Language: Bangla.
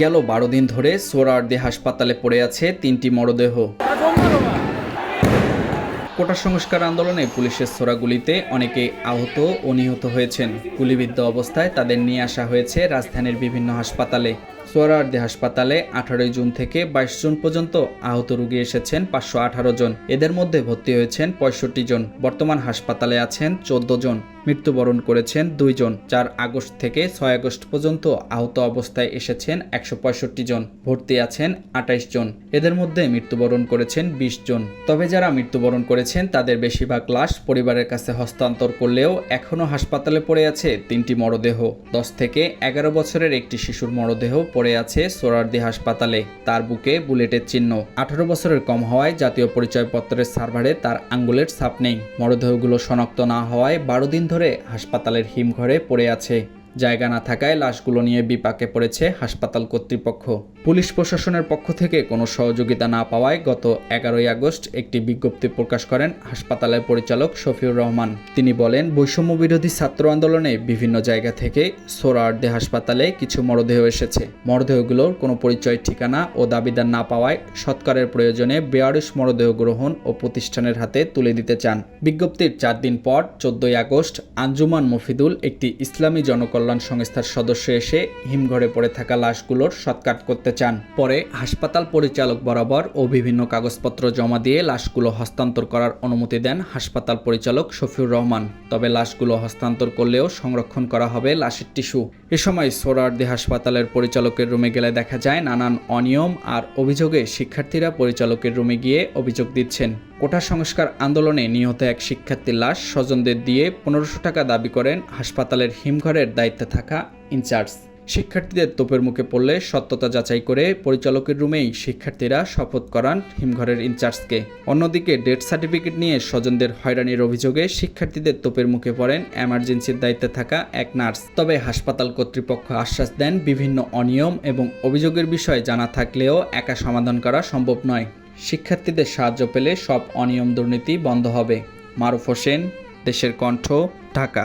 গেল বারো দিন ধরে সোরারদি হাসপাতালে পড়ে আছে তিনটি মরদেহ। কোটা সংস্কার আন্দোলনে পুলিশের ছোড়াগুলিতে অনেকে আহত ও নিহত হয়েছেন। গুলিবিদ্ধ অবস্থায় তাদের নিয়ে আসা হয়েছে রাজধানীর বিভিন্ন হাসপাতালে। সোহরাওয়ার্দী হাসপাতালে আঠারোই জুন থেকে বাইশ জুন পর্যন্ত আহত রোগী এসেছেন পাঁচশো আঠারো জন। এদের মধ্যে ভর্তি হয়েছেন পঁয়ষট্টি জন। বর্তমান হাসপাতালে আছেন চোদ্দ জন। মৃত্যুবরণ করেছেন দুইজন চার আগস্ট থেকে ছয় আগস্ট পর্যন্ত আহত অবস্থায় এসেছেন একশো পঁয়ষট্টি জন। ভর্তি আছেন আটাইশ জন। এদের মধ্যে মৃত্যুবরণ করেছেন বিশ জন। তবে যারা মৃত্যুবরণ করেছেন, তাদের বেশিরভাগ লাশ পরিবারের কাছে হস্তান্তর করলেও এখনও হাসপাতালে পড়ে আছে তিনটি মরদেহ। দশ থেকে এগারো বছরের একটি শিশুর মরদেহ পড়ে আছে সোরারদি হাসপাতালে। তার বুকে বুলেটের চিহ্ন। আঠারো বছরের কম হওয়ায় জাতীয় পরিচয়পত্রের সার্ভারে তার আঙ্গুলের ছাপ নেই। মরদেহগুলো শনাক্ত না হওয়ায় বারো দিন ধরে হাসপাতালের হিমঘরে পড়ে আছে। জায়গা না থাকায় লাশগুলো নিয়ে বিপাকে পড়েছে হাসপাতাল কর্তৃপক্ষ। পুলিশ প্রশাসনের পক্ষ থেকে কোনো সহযোগিতা না পাওয়ায় গত এগারোই আগস্ট একটি বিজ্ঞপ্তি প্রকাশ করেন হাসপাতালের পরিচালক শফিউর রহমান। তিনি বলেন, বৈষম্য বিরোধী ছাত্র আন্দোলনে বিভিন্ন জায়গা থেকে সোরারদে হাসপাতালে কিছু মরদেহ এসেছে। মরদেহগুলোর কোনো পরিচয়, ঠিকানা ও দাবিদার না পাওয়ায় সৎকারের প্রয়োজনে বেয়ারিশ মরদেহ গ্রহণ ও প্রতিষ্ঠানের হাতে তুলে দিতে চান। বিজ্ঞপ্তির চার দিন পর, চোদ্দই আগস্ট, আঞ্জুমান মফিদুল একটি ইসলামী জনকল্যাণ সংস্থার সদস্য এসে হিমঘরে পড়ে থাকা লাশগুলোর সৎকাট করতে চান। পরে হাসপাতাল পরিচালক বরাবর ও বিভিন্ন কাগজপত্র জমা দিয়ে লাশগুলো হস্তান্তর করার অনুমতি দেন হাসপাতাল পরিচালক শফিউর রহমান। তবে লাশগুলো হস্তান্তর করলেও সংরক্ষণ করা হবে লাশের টিস্যু। এ সময় সোরারদি হাসপাতালের পরিচালকের রুমে গেলে দেখা যায় নানান অনিয়ম আর অভিযোগে শিক্ষার্থীরা পরিচালকের রুমে গিয়ে অভিযোগ দিচ্ছেন। কোটা সংস্কার আন্দোলনে নিহত এক শিক্ষার্থীর লাশ স্বজনদের দিয়ে পনেরোশো টাকা দাবি করেন হাসপাতালের হিমঘরের দায়িত্বে থাকা ইনচার্জ। শিক্ষার্থীদের তোপের মুখে পড়লে সত্যতা যাচাই করে পরিচালকের রুমেই শিক্ষার্থীরা শপথ করান হিমঘরের ইনচার্জকে। অন্যদিকে ডেথ সার্টিফিকেট নিয়ে স্বজনদের হয়রানির অভিযোগে শিক্ষার্থীদের তোপের মুখে পড়েন এমার্জেন্সির দায়িত্বে থাকা এক নার্স। তবে হাসপাতাল কর্তৃপক্ষ আশ্বাস দেন বিভিন্ন অনিয়ম এবং অভিযোগের বিষয় জানা থাকলেও একা সমাধান করা সম্ভব নয়। শিক্ষার্থীদের সাহায্য পেলে সব অনিয়ম দুর্নীতি বন্ধ হবে। মারুফ হোসেন, দেশের কণ্ঠ, ঢাকা।